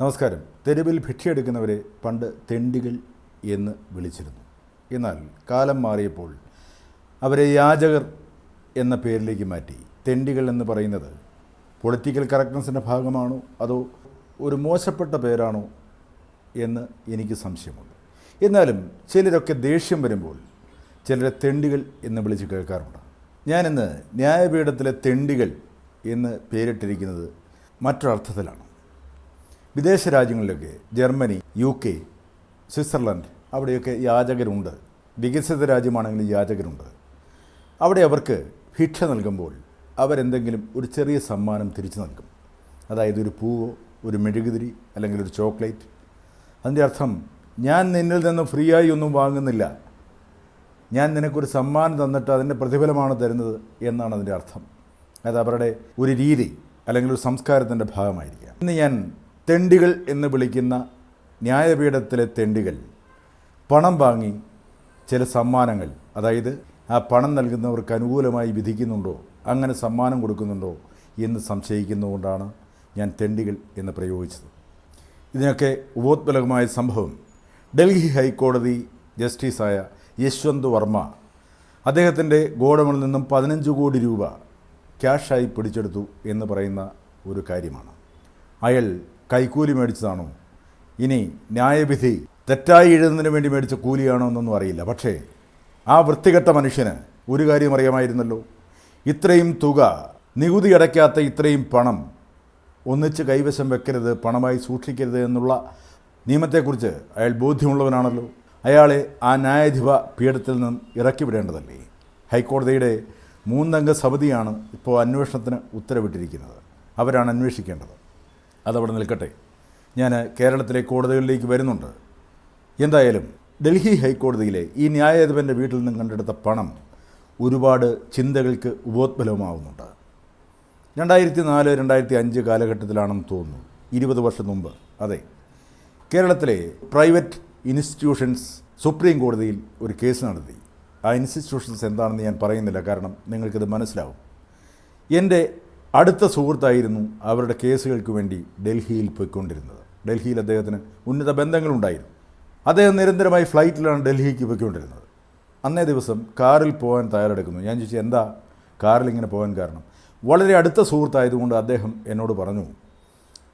നമസ്കാരം. തെരുവിൽ ഭിക്ഷയെടുക്കുന്നവരെ പണ്ട് തെണ്ടികൾ എന്ന് വിളിച്ചിരുന്നു. എന്നാൽ കാലം മാറിയപ്പോൾ അവരെ യാചകർ എന്ന പേരിലേക്ക് മാറ്റി. തെണ്ടികൾ എന്ന് പറയുന്നത് പൊളിറ്റിക്കൽ കറക്റ്റ്നസിന്റെ ഭാഗമാണോ അതോ ഒരു മോശപ്പെട്ട പേരാണോ എന്ന് എനിക്ക് സംശയമുണ്ട്. എന്നാലും ചിലരൊക്കെ ദേഷ്യം വരുമ്പോൾ ചിലരെ തെണ്ടികൾ എന്ന് വിളിച്ച് കേൾക്കാറുണ്ട്. ഞാനിന്ന് ന്യായപീഠത്തിലെ തെണ്ടികൾ എന്ന് പേരിട്ടിരിക്കുന്നത് മറ്റൊരർത്ഥത്തിലാണ്. വിദേശ രാജ്യങ്ങളിലൊക്കെ ജർമ്മനി യു കെ സ്വിറ്റ്സർലൻഡ് അവിടെയൊക്കെ യാചകരുണ്ട്. വികസിത രാജ്യമാണെങ്കിലും യാചകരുണ്ട്. അവിടെ അവർക്ക് ഭിക്ഷ നൽകുമ്പോൾ അവരെന്തെങ്കിലും ഒരു ചെറിയ സമ്മാനം തിരിച്ചു നൽകും. അതായത് ഒരു പൂവോ ഒരു മെഴുകുതിരി അല്ലെങ്കിൽ ഒരു ചോക്ലേറ്റ്. അതിന്റെ അർത്ഥം ഞാൻ നിന്നിൽ നിന്ന് ഫ്രീ ആയി ഒന്നും വാങ്ങുന്നില്ല. ഞാൻ നിനക്കൊരു സമ്മാനം തന്നിട്ട് അതിന്റെ പ്രതിഫലമാണ് തരുന്നത് എന്നാണ് അതിന്റെ അർത്ഥം. അത് അവരുടെ ഒരു രീതി അല്ലെങ്കിൽ ഒരു സംസ്കാരത്തിന്റെ ഭാഗമായിരിക്കാം. ഇന്ന് ഞാൻ തെണ്ടികൾ എന്ന് വിളിക്കുന്ന ന്യായപീഠത്തിലെ തെണ്ടികൾ. പണം വാങ്ങി ചില സമ്മാനങ്ങൾ. അതായത് ആ പണം നൽകുന്നവർക്ക് അനുകൂലമായി വിധിക്കുന്നുണ്ടോ? അങ്ങനെ സമ്മാനം കൊടുക്കുന്നുണ്ടോ എന്ന് സംശയിക്കുന്നതുകൊണ്ടാണ് ഞാൻ തെണ്ടികൾ എന്ന് പ്രയോഗിച്ചത്. ഇതിനൊക്കെ ഉപോത്ബലകമായ സംഭവം. ഡൽഹി ഹൈക്കോടതി ജസ്റ്റിസായ യശ്വന്ത് വർമ്മ അദ്ദേഹത്തിന്റെ ഗോഡമിൽ നിന്നും പതിനഞ്ച് കോടി രൂപ ക്യാഷായി പിടിച്ചെടുത്തു എന്ന് പറയുന്ന ഒരു കാര്യമാണ്. അയാൾ കൈക്കൂലി മേടിച്ചതാണോ? ഇനി ന്യായവിധി തെറ്റായി എഴുതുന്നതിന് വേണ്ടി മേടിച്ച കൂലിയാണോ എന്നൊന്നും അറിയില്ല. പക്ഷേ ആ വൃത്തികെട്ട മനുഷ്യന് ഒരു കാര്യം അറിയാമായിരുന്നല്ലോ. ഇത്രയും തുക നികുതി അടയ്ക്കാത്ത ഇത്രയും പണം ഒന്നിച്ച് കൈവശം വെക്കരുത് പണമായി സൂക്ഷിക്കരുത് എന്നുള്ള നിയമത്തെക്കുറിച്ച് അയാൾ ബോധ്യമുള്ളവനാണല്ലോ. അയാളെ ആ ന്യായാധിപ പീഠത്തിൽ നിന്ന് ഇറക്കി വിടേണ്ടതല്ലേ ഹൈക്കോടതിയുടെ മൂന്നംഗ സമിതിയാണ് ഇപ്പോൾ അന്വേഷണത്തിന് ഉത്തരവിട്ടിരിക്കുന്നത്. അവരാണ് അന്വേഷിക്കേണ്ടത്. അതവിടെ നിൽക്കട്ടെ. ഞാൻ കേരളത്തിലെ കോടതികളിലേക്ക് വരുന്നുണ്ട്. എന്തായാലും ഡൽഹി ഹൈക്കോടതിയിലെ ഈ ന്യായാധിപന്റെ വീട്ടിൽ നിന്നും കണ്ടെടുത്ത പണം ഒരുപാട് ചിന്തകൾക്ക് ഉപോത്ബലവുമാവുന്നുണ്ട്. രണ്ടായിരത്തി നാല് രണ്ടായിരത്തി അഞ്ച് കാലഘട്ടത്തിലാണെന്ന് തോന്നുന്നു. ഇരുപത് വർഷം മുമ്പ്. അതെ. കേരളത്തിലെ പ്രൈവറ്റ് ഇൻസ്റ്റിറ്റ്യൂഷൻസ് സുപ്രീം കോടതിയിൽ ഒരു കേസ് നടത്തി. ആ ഇൻസ്റ്റിറ്റ്യൂഷൻസ് എന്താണെന്ന് ഞാൻ പറയുന്നില്ല കാരണം നിങ്ങൾക്കിത് മനസ്സിലാവും. എന്റെ അടുത്ത സുഹൃത്തായിരുന്നു അവരുടെ കേസുകൾക്ക് വേണ്ടി ഡൽഹിയിൽ പോയിക്കൊണ്ടിരുന്നത്. ഡൽഹിയിൽ അദ്ദേഹത്തിന് ഉന്നത ബന്ധങ്ങളുണ്ടായിരുന്നു. അദ്ദേഹം നിരന്തരമായി ഫ്ലൈറ്റിലാണ് ഡൽഹിക്ക് പോയിക്കൊണ്ടിരുന്നത്. അന്നേ ദിവസം കാറിൽ പോകാൻ തയ്യാറെടുക്കുന്നു. ഞാൻ ചോദിച്ചു എന്താ കാറിൽ ഇങ്ങനെ പോകാൻ കാരണം? വളരെ അടുത്ത സുഹൃത്തായതുകൊണ്ട് അദ്ദേഹം എന്നോട് പറഞ്ഞു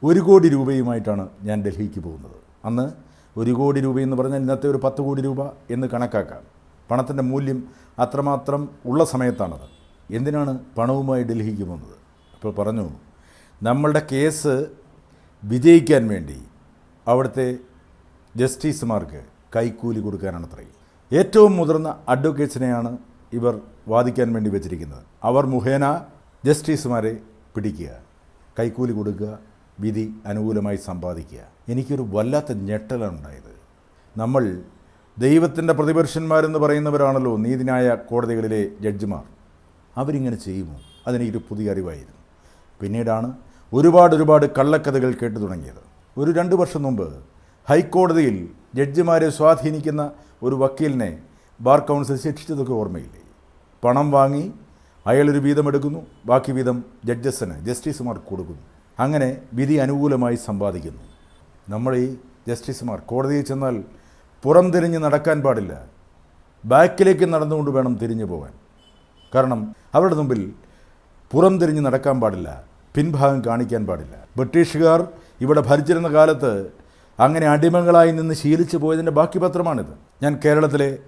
ഒരു കോടി രൂപയുമായിട്ടാണ് ഞാൻ ഡൽഹിക്ക് പോകുന്നത്. അന്ന് ഒരു കോടി രൂപയെന്ന് പറഞ്ഞാൽ ഇന്നത്തെ ഒരു പത്ത് കോടി രൂപ എന്ന് കണക്കാക്കാം. പണത്തിന്റെ മൂല്യം അത്രമാത്രം ഉള്ള സമയത്താണത്. എന്തിനാണ് പണവുമായി ഡൽഹിക്ക് പോകുന്നത്? അപ്പോൾ പറഞ്ഞു നമ്മളുടെ കേസ് വിജയിക്കാൻ വേണ്ടി അവിടുത്തെ ജസ്റ്റിസുമാർക്ക് കൈക്കൂലി കൊടുക്കാനാണ് അത്രേ ഏറ്റവും മുതിർന്ന അഡ്വക്കേറ്റ്സിനെയാണ് ഇവർ വാദിക്കാൻ വേണ്ടി വെച്ചിരിക്കുന്നത്. അവർ മുഖേന ജസ്റ്റിസുമാരെ പിടിക്കുക കൈക്കൂലി കൊടുക്കുക വിധി അനുകൂലമായി സമ്പാദിക്കുക. എനിക്കൊരു വല്ലാത്ത ഞെട്ടലാണ് ഉണ്ടായത്. നമ്മൾ ദൈവത്തിന്റെ പ്രതിപുരുഷന്മാരെന്ന് പറയുന്നവരാണല്ലോ നീതിന്യായ കോടതികളിലെ ജഡ്ജിമാർ. അവരിങ്ങനെ ചെയ്യുമോ? അതെനിക്കൊരു പുതിയ അറിവായിരുന്നു. പിന്നീടാണ് ഒരുപാട് ഒരുപാട് കള്ളക്കഥകൾ കേട്ടു തുടങ്ങിയത്. ഒരു രണ്ട് വർഷം മുമ്പ് ഹൈക്കോടതിയിൽ ജഡ്ജിമാരെ സ്വാധീനിക്കുന്ന ഒരു വക്കീലിനെ ബാർ കൗൺസിൽ ശിക്ഷിച്ചതൊക്കെ ഓർമ്മയില്ലേ? പണം വാങ്ങി അയാളൊരു വീതം എടുക്കുന്നു ബാക്കി വീതം ജഡ്ജസിന് ജസ്റ്റിസുമാർക്ക് കൊടുക്കുന്നു. അങ്ങനെ വിധി അനുകൂലമായി സമ്പാദിക്കുന്നു. നമ്മൾ ഈ ജസ്റ്റിസുമാർ കോടതിയിൽ ചെന്നാൽ പുറം തിരിഞ്ഞ് നടക്കാൻ പാടില്ല. ബാക്കിലേക്ക് നടന്നുകൊണ്ട് വേണം തിരിഞ്ഞു പോകാൻ. കാരണം അവരുടെ മുമ്പിൽ പുറം തിരിഞ്ഞ് നടക്കാൻ പാടില്ല. പിൻഭാഗം കാണിക്കാൻ പാടില്ല. ബ്രിട്ടീഷുകാർ ഇവിടെ ഭരിച്ചിരുന്ന കാലത്ത് അങ്ങനെ അടിമകളായി നിന്ന് ശീലിച്ചു പോയതിന്റെ ബാക്കി പത്രമാണിത്. ഞാൻ കേരളത്തിലെ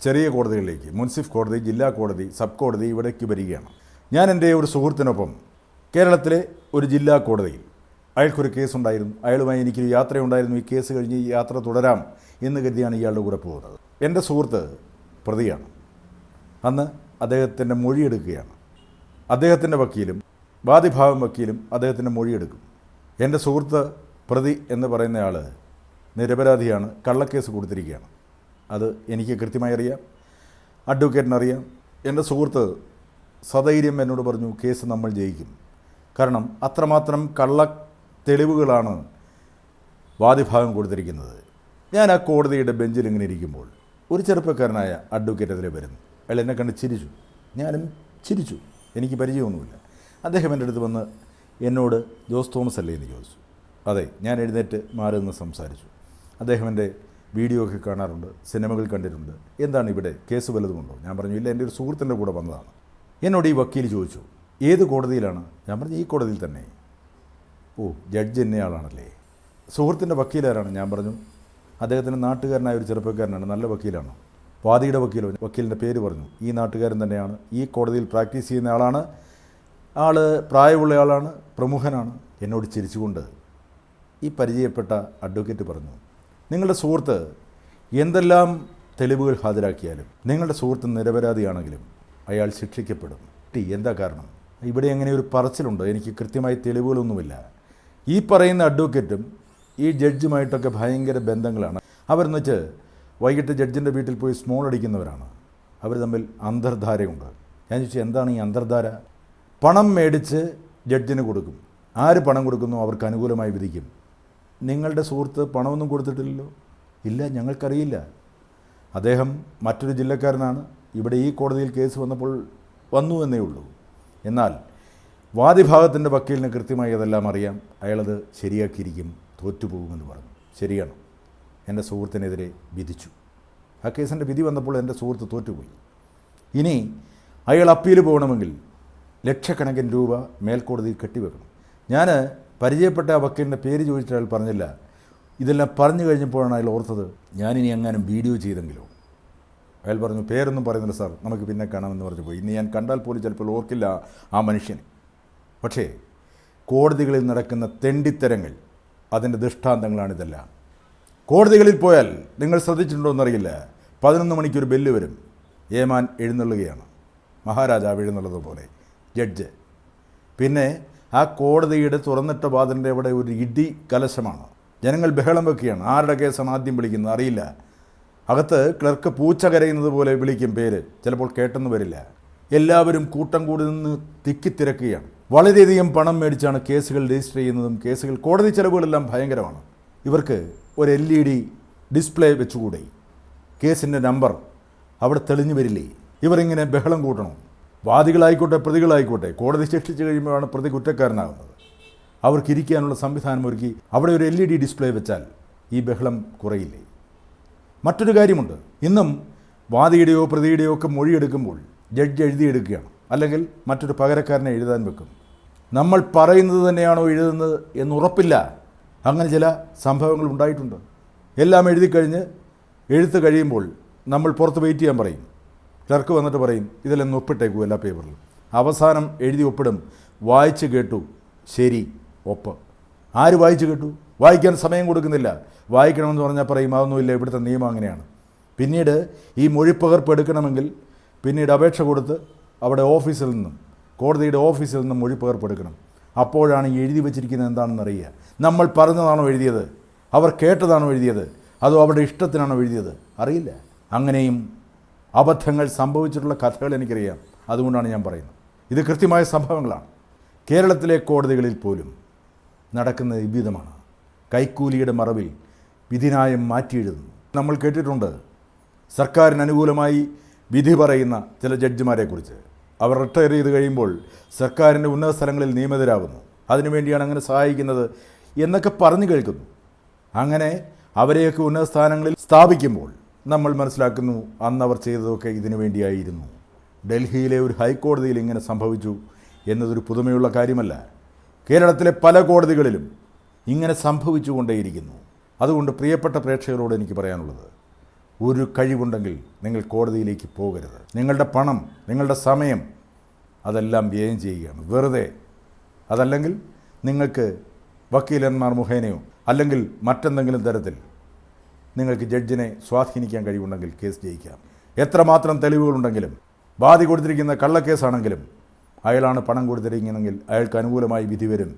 ചെറിയ കോടതികളിലേക്ക് മുൻസിഫ് കോടതി ജില്ലാ കോടതി സബ് കോടതി ഇവിടേക്ക് വരികയാണ്. ഞാൻ എന്റെ ഒരു സുഹൃത്തിനൊപ്പം കേരളത്തിലെ ഒരു ജില്ലാ കോടതിയിൽ അയാൾക്കൊരു കേസുണ്ടായിരുന്നു. അയാളുമായി എനിക്കൊരു യാത്രയുണ്ടായിരുന്നു. ഈ കേസ് കഴിഞ്ഞ് ഈ യാത്ര തുടരാം എന്ന് കരുതിയാണ് ഇയാളുടെ കൂടെ പോകുന്നത്. എന്റെ സുഹൃത്ത് പ്രതിയാണ്. അന്ന് അദ്ദേഹത്തിന്റെ മൊഴിയെടുക്കുകയാണ്. അദ്ദേഹത്തിന്റെ വക്കീലും വാദിഭാവം വക്കീലും അദ്ദേഹത്തിന്റെ മൊഴിയെടുക്കും. എന്റെ സുഹൃത്ത് പ്രതി എന്ന് പറയുന്നയാൾ നിരപരാധിയാണ് കള്ളക്കേസ് കൊടുത്തിരിക്കുകയാണ്. അത് എനിക്ക് കൃത്യമായി അറിയാം അഡ്വക്കേറ്റിനറിയാം. എന്റെ സുഹൃത്ത് സധൈര്യം എന്നോട് പറഞ്ഞു കേസ് നമ്മൾ ജയിക്കും. കാരണം അത്രമാത്രം കള്ള തെളിവുകളാണ് വാദിഭാഗം കൊടുത്തിരിക്കുന്നത്. ഞാൻ ആ കോടതിയുടെ ബെഞ്ചിൽ ഇങ്ങനെ ഇരിക്കുമ്പോൾ ഒരു ചെറുപ്പക്കാരനായ അഡ്വക്കേറ്റ് അതിലെ വരുന്നു. അയാൾ എന്നെ കണ്ട് ചിരിച്ചു. ഞാനും ചിരിച്ചു. എനിക്ക് പരിചയമൊന്നുമില്ല. അദ്ദേഹം എന്റെ അടുത്ത് വന്ന് എന്നോട് ജോസ് തോമസ് അല്ലേ എന്ന് ചോദിച്ചു. അതെ ഞാൻ എഴുന്നേറ്റ് മാറി നിന്ന് സംസാരിച്ചു. അദ്ദേഹം എന്റെ വീഡിയോ ഒക്കെ കാണാറുണ്ട് സിനിമകൾ കണ്ടിട്ടുണ്ട്. എന്താണ് ഇവിടെ കേസ് വല്ലതുമുണ്ടോ ഞാൻ പറഞ്ഞു ഇല്ല എന്റെ ഒരു സുഹൃത്തിന്റെ കൂടെ വന്നതാണ്. എന്നോട് ഈ വക്കീൽ ചോദിച്ചു ഏത് കോടതിയിലാണ്? ഞാൻ പറഞ്ഞു ഈ കോടതിയിൽ തന്നെ. ഓ ജഡ്ജ് എന്നയാളാണല്ലേ. സുഹൃത്തിന്റെ വക്കീലാരാണ് ഞാൻ പറഞ്ഞു അദ്ദേഹത്തിന്റെ നാട്ടുകാരനായ ഒരു ചെറുപ്പക്കാരനാണ് നല്ല വക്കീലാണ്. വാദിയുടെ വക്കീലോ വക്കീലിന്റെ പേര് പറഞ്ഞു ഈ നാട്ടുകാരൻ തന്നെയാണ് ഈ കോടതിയിൽ പ്രാക്ടീസ് ചെയ്യുന്ന ആളാണ് ആൾ പ്രായമുള്ള ആളാണ് പ്രമുഖനാണ് എന്നോട് ചിരിച്ചുകൊണ്ട് ഈ പരിചയപ്പെട്ട അഡ്വക്കേറ്റ് പറഞ്ഞു നിങ്ങളുടെ സുഹൃത്ത് എന്തെല്ലാം തെളിവുകൾ ഹാജരാക്കിയാലും നിങ്ങളുടെ സുഹൃത്ത് നിരപരാധിയാണെങ്കിലും അയാൾ ശിക്ഷിക്കപ്പെടും. എന്താ കാരണം? ഇവിടെ അങ്ങനെ ഒരു പറച്ചിലുണ്ട്? എനിക്ക് കൃത്യമായി തെളിവുകളൊന്നുമില്ല. ഈ പറയുന്ന അഡ്വക്കേറ്റും ഈ ജഡ്ജുമായിട്ടൊക്കെ ഭയങ്കര ബന്ധങ്ങളാണ്. അവരെന്ന് വെച്ച് വൈകിട്ട് ജഡ്ജിന്റെ വീട്ടിൽ പോയി സ്മോൾ അടിക്കുന്നവരാണ്. അവർ തമ്മിൽ അന്തർധാരയുണ്ട്. ഞാൻ ചോദിച്ചു എന്താണ് ഈ അന്തർധാര? പണം മേടിച്ച് ജഡ്ജിന് കൊടുക്കും. ആര് പണം കൊടുക്കുന്നു അവർക്ക് അനുകൂലമായി വിധിക്കും. നിങ്ങളുടെ സുഹൃത്ത് പണമൊന്നും കൊടുത്തിട്ടില്ലല്ലോ? ഇല്ല ഞങ്ങൾക്കറിയില്ല. അദ്ദേഹം മറ്റൊരു ജില്ലക്കാരനാണ്. ഇവിടെ ഈ കോടതിയിൽ കേസ് വന്നപ്പോൾ വന്നു എന്നേ ഉള്ളൂ. എന്നാൽ വാദിഭാഗത്തിന്റെ വക്കീലിന് കൃത്യമായി അതെല്ലാം അറിയാം. അയാളത് ശരിയാക്കിയിരിക്കും തോറ്റുപോകുമെന്ന് പറഞ്ഞു. ശരിയാണ്. എന്റെ സുഹൃത്തിനെതിരെ വിധിച്ചു. ആ കേസിന്റെ വിധി വന്നപ്പോൾ എന്റെ സുഹൃത്ത് തോറ്റുപോയി. ഇനി അയാൾ അപ്പീൽ പോകണമെങ്കിൽ ലക്ഷക്കണക്കിന് രൂപ മേൽക്കോടതിയിൽ കെട്ടിവെക്കണം. ഞാൻ പരിചയപ്പെട്ട വക്കീലിന്റെ പേര് ചോദിച്ചിട്ട് അയാൾ പറഞ്ഞില്ല. ഇതെല്ലാം പറഞ്ഞു കഴിഞ്ഞപ്പോഴാണ് അയാൾ ഓർത്തത് ഞാനിനി എങ്ങാനും വീഡിയോ ചെയ്തെങ്കിലോ. അയാൾ പറഞ്ഞു പേരൊന്നും പറയുന്നില്ല സാർ നമുക്ക് പിന്നെ കാണാമെന്ന് പറഞ്ഞു പോയി. ഇനി ഞാൻ കണ്ടാൽ പോലും ചിലപ്പോൾ ഓർക്കില്ല ആ മനുഷ്യനെ. പക്ഷേ കോടതികളിൽ നടക്കുന്ന തെണ്ടിത്തരങ്ങൾ അതിന്റെ ദൃഷ്ടാന്തങ്ങളാണിതെല്ലാം കോടതികളിൽ പോയാൽ നിങ്ങൾ ശ്രദ്ധിച്ചിട്ടുണ്ടോ എന്നറിയില്ല. പതിനൊന്ന് മണിക്കൊരു ബെല്ല് വരും. ഏമാൻ എഴുന്നള്ളുകയാണ്. മഹാരാജാവ് എഴുന്നള്ളത് പോലെ ജഡ്ജ്. പിന്നെ ആ കോടതിയുടെ തുറന്നിട്ട വാതിലിന്റെ അവിടെ ഒരു ഇടി കലശമാണ്. ജനങ്ങൾ ബഹളം വെക്കുകയാണ്. ആരുടെ കേസാണ് ആദ്യം വിളിക്കുന്നത്? അറിയില്ല. അകത്ത് ക്ലർക്ക് പൂച്ച കരയുന്നത് പോലെ വിളിക്കും പേര്. ചിലപ്പോൾ കേട്ടെന്ന് വരില്ല. എല്ലാവരും കൂട്ടം കൂടി നിന്ന് തിക്കിത്തിരക്കുകയാണ് വളരെയധികം പണം മേടിച്ചാണ് കേസുകൾ രജിസ്റ്റർ ചെയ്യുന്നതും കേസുകൾ കോടതി ചിലവുകളെല്ലാം ഭയങ്കരമാണ്. ഇവർക്ക് ഒരു എൽ ഇ ഡി ഡിസ്പ്ലേ വെച്ചുകൂടി? കേസിന്റെ നമ്പർ അവിടെ തെളിഞ്ഞു വരില്ലേ? ഇവരിങ്ങനെ ബഹളം കൂട്ടണം? വാദികളായിക്കോട്ടെ പ്രതികളായിക്കോട്ടെ കോടതി ശിക്ഷിച്ചു കഴിയുമ്പോഴാണ് പ്രതി കുറ്റക്കാരനാകുന്നത്. അവർക്ക് ഇരിക്കാനുള്ള സംവിധാനം ഒരുക്കി അവിടെ ഒരു എൽ ഇ ഡി ഡിസ്പ്ലേ വെച്ചാൽ ഈ ബഹളം കുറയില്ലേ? മറ്റൊരു കാര്യമുണ്ട്. ഇന്നും വാദിയുടെയോ പ്രതിയുടെയോ ഒക്കെ മൊഴിയെടുക്കുമ്പോൾ ജഡ്ജ് എഴുതിയെടുക്കുകയാണ്. അല്ലെങ്കിൽ മറ്റൊരു പകരക്കാരനെ എഴുതാൻ വെക്കും. നമ്മൾ പറയുന്നത് തന്നെയാണോ എഴുതുന്നത് എന്നുറപ്പില്ല അങ്ങനെ ചില സംഭവങ്ങൾ ഉണ്ടായിട്ടുണ്ട്. എല്ലാം എഴുതി കഴിഞ്ഞ് എഴുത്ത് കഴിയുമ്പോൾ നമ്മൾ പുറത്ത് വെയിറ്റ് ചെയ്യാൻ പറയും. ക്ലർക്ക് വന്നിട്ട് പറയും ഇതിലൊന്ന് ഒപ്പിട്ടേക്കൂ എല്ലാ പേപ്പറിലും. അവസാനം എഴുതി ഒപ്പിടും. വായിച്ച് കേട്ടു. ശരി ഒപ്പ്. ആര് വായിച്ചു കേട്ടു? വായിക്കാൻ സമയം കൊടുക്കുന്നില്ല. വായിക്കണമെന്ന് പറഞ്ഞാൽ പറയും അതൊന്നുമില്ല ഇവിടുത്തെ നിയമം അങ്ങനെയാണ്. പിന്നീട് ഈ മൊഴിപ്പകർപ്പ് എടുക്കണമെങ്കിൽ പിന്നീട് അപേക്ഷ കൊടുത്ത് അവിടെ ഓഫീസിൽ നിന്നും കോടതിയുടെ ഓഫീസിൽ നിന്നും മൊഴിപ്പകർപ്പ് എടുക്കണം. അപ്പോഴാണ് എഴുതി വച്ചിരിക്കുന്നത് എന്താണെന്ന് അറിയുക. നമ്മൾ പറഞ്ഞതാണോ എഴുതിയത്? അവർ കേട്ടതാണോ എഴുതിയത്? അതോ അവരുടെ ഇഷ്ടത്തിനാണോ എഴുതിയത്? അറിയില്ല. അങ്ങനെയും അബദ്ധങ്ങൾ സംഭവിച്ചിട്ടുള്ള കഥകൾ എനിക്കറിയാം. അതുകൊണ്ടാണ് ഞാൻ പറയുന്നത്. ഇത് കൃത്യമായ സംഭവങ്ങളാണ്. കേരളത്തിലെ കോടതികളിൽ പോലും നടക്കുന്നത് വിവിധമാണ് കൈക്കൂലിയുടെ മറവിൽ വിധിനായം മാറ്റിയെഴുതുന്നു. നമ്മൾ കേട്ടിട്ടുണ്ട് സർക്കാരിന് അനുകൂലമായി വിധി പറയുന്ന ചില ജഡ്ജിമാരെക്കുറിച്ച്. അവർ റിട്ടയർ ചെയ്ത് കഴിയുമ്പോൾ സർക്കാരിന്റെ ഉന്നത സ്ഥലങ്ങളിൽ നിയമിതരാകുന്നു. അതിനുവേണ്ടിയാണ് അങ്ങനെ സഹായിക്കുന്നത് എന്നൊക്കെ പറഞ്ഞു കേൾക്കുന്നു. അങ്ങനെ അവരെയൊക്കെ ഉന്നത സ്ഥാനങ്ങളിൽ സ്ഥാപിക്കുമ്പോൾ നമ്മൾ മനസ്സിലാക്കുന്നു അന്ന് അവർ ചെയ്തതൊക്കെ ഇതിനു വേണ്ടിയായിരുന്നു. ഡൽഹിയിലെ ഒരു ഹൈക്കോടതിയിൽ ഇങ്ങനെ സംഭവിച്ചു എന്നതൊരു പുതുമയുള്ള കാര്യമല്ല. കേരളത്തിലെ പല കോടതികളിലും ഇങ്ങനെ സംഭവിച്ചുകൊണ്ടേയിരിക്കുന്നു. അതുകൊണ്ട് പ്രിയപ്പെട്ട പ്രേക്ഷകരോട് എനിക്ക് പറയാനുള്ളത് ഒരു കഴിവുണ്ടെങ്കിൽ നിങ്ങൾ കോടതിയിലേക്ക് പോകരുത്. നിങ്ങളുടെ പണം നിങ്ങളുടെ സമയം അതെല്ലാം വ്യയം ചെയ്യുകയാണ്. വെറുതെ അതല്ലെങ്കിൽ നിങ്ങൾക്ക് വക്കീലന്മാർ മുഖേനയോ അല്ലെങ്കിൽ മറ്റെന്തെങ്കിലും തരത്തിൽ നിങ്ങൾക്ക് ജഡ്ജിനെ സ്വാധീനിക്കാൻ കഴിവുണ്ടെങ്കിൽ കേസ് ജയിക്കാം. എത്രമാത്രം തെളിവുകളുണ്ടെങ്കിലും ബാധി കൊടുത്തിരിക്കുന്ന കള്ളക്കേസാണെങ്കിലും അയാളാണ് പണം കൊടുത്തിരിക്കുന്നതെങ്കിൽ അയാൾക്ക് അനുകൂലമായി വിധി വരും.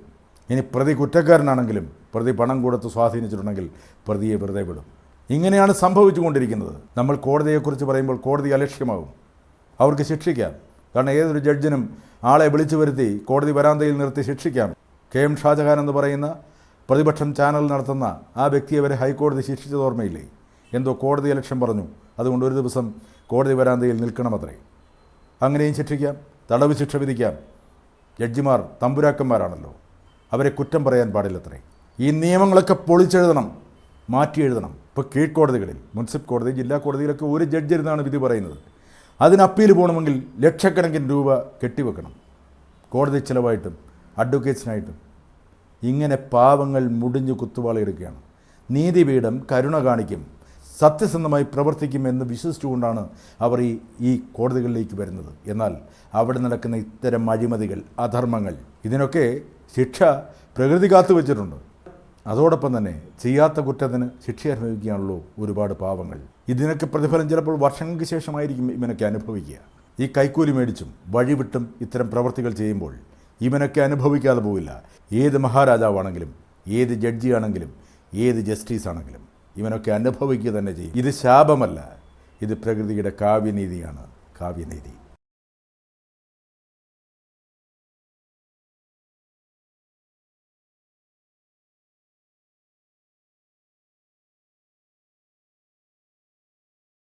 ഇനി പ്രതി കുറ്റക്കാരനാണെങ്കിലും പ്രതി പണം കൊടുത്ത് സ്വാധീനിച്ചിട്ടുണ്ടെങ്കിൽ പ്രതിയെ വെറുതെ വിടും. ഇങ്ങനെയാണ് സംഭവിച്ചുകൊണ്ടിരിക്കുന്നത്. നമ്മൾ കോടതിയെക്കുറിച്ച് പറയുമ്പോൾ കോടതി അലക്ഷ്യമാകും അവർക്ക് ശിക്ഷിക്കാം. കാരണം ഏതൊരു ജഡ്ജിനും ആളെ വിളിച്ചു വരുത്തി കോടതി വരാന്തയിൽ നിർത്തി ശിക്ഷിക്കാം. കെ എം ഷാജഹാൻ എന്ന് പറയുന്ന പ്രതിപക്ഷം ചാനൽ നടത്തുന്ന ആ വ്യക്തിയെ വരെ ഹൈക്കോടതി ശിക്ഷിച്ചത് ഓർമ്മയില്ലേ? എന്തോ കോടതി ലക്ഷ്യം പറഞ്ഞു. അതുകൊണ്ട് ഒരു ദിവസം കോടതി വരാന്തയിൽ നിൽക്കണമത്രേ. അങ്ങനെയും ശിക്ഷിക്കാം തടവ് ശിക്ഷ വിധിക്കാം. ജഡ്ജിമാർ തമ്പുരാക്കന്മാരാണല്ലോ. അവരെ കുറ്റം പറയാൻ പാടില്ലത്രേ. ഈ നിയമങ്ങളൊക്കെ പൊളിച്ചെഴുതണം മാറ്റി എഴുതണം ഇപ്പോൾ കീഴ്ക്കോടതികളിൽ മുനിസിപ്പൽ കോടതി ജില്ലാ കോടതിയിലൊക്കെ ഒരു ജഡ്ജ് ഇരുന്നാണ് വിധി പറയുന്നത്. അതിന് അപ്പീൽ പോകണമെങ്കിൽ ലക്ഷക്കണക്കിന് രൂപ കെട്ടിവെക്കണം. കോടതി ചിലവായിട്ടും അഡ്വക്കേറ്റ്സിനായിട്ടും ഇങ്ങനെ പാവങ്ങൾ മുടിഞ്ഞു കുത്തുവാളയെടുക്കുകയാണ് നീതിപീഠം കരുണ കാണിക്കും സത്യസന്ധമായി പ്രവർത്തിക്കുമെന്ന് വിശ്വസിച്ചുകൊണ്ടാണ് അവർ ഈ ഈ കോടതികളിലേക്ക് വരുന്നത്. എന്നാൽ അവിടെ നടക്കുന്ന ഇത്തരം അഴിമതികൾ അധർമ്മങ്ങൾ ഇതിനൊക്കെ ശിക്ഷ പ്രകൃതി കാത്തു വച്ചിട്ടുണ്ട്. അതോടൊപ്പം തന്നെ ചെയ്യാത്ത കുറ്റത്തിന് ശിക്ഷ അനുഭവിക്കുകയാണല്ലോ ഒരുപാട് പാവങ്ങൾ. ഇതിനൊക്കെ പ്രതിഫലം ചിലപ്പോൾ വർഷങ്ങൾക്ക് ശേഷമായിരിക്കും ഇവനൊക്കെ അനുഭവിക്കുക. ഈ കൈക്കൂലി മേടിച്ചും വഴിവിട്ടും ഇത്തരം പ്രവർത്തികൾ ചെയ്യുമ്പോൾ ഇവനൊക്കെ അനുഭവിക്കാതെ പോവില്ല. ഏത് മഹാരാജാവാണെങ്കിലും ഏത് ജഡ്ജി ആണെങ്കിലും ഏത് ജസ്റ്റിസ് ആണെങ്കിലും ഇവനൊക്കെ അനുഭവിക്കുക തന്നെ ചെയ്യും. ഇത് ശാപമല്ല. ഇത് പ്രകൃതിയുടെ കാവ്യനീതിയാണ് കാവ്യനീതി.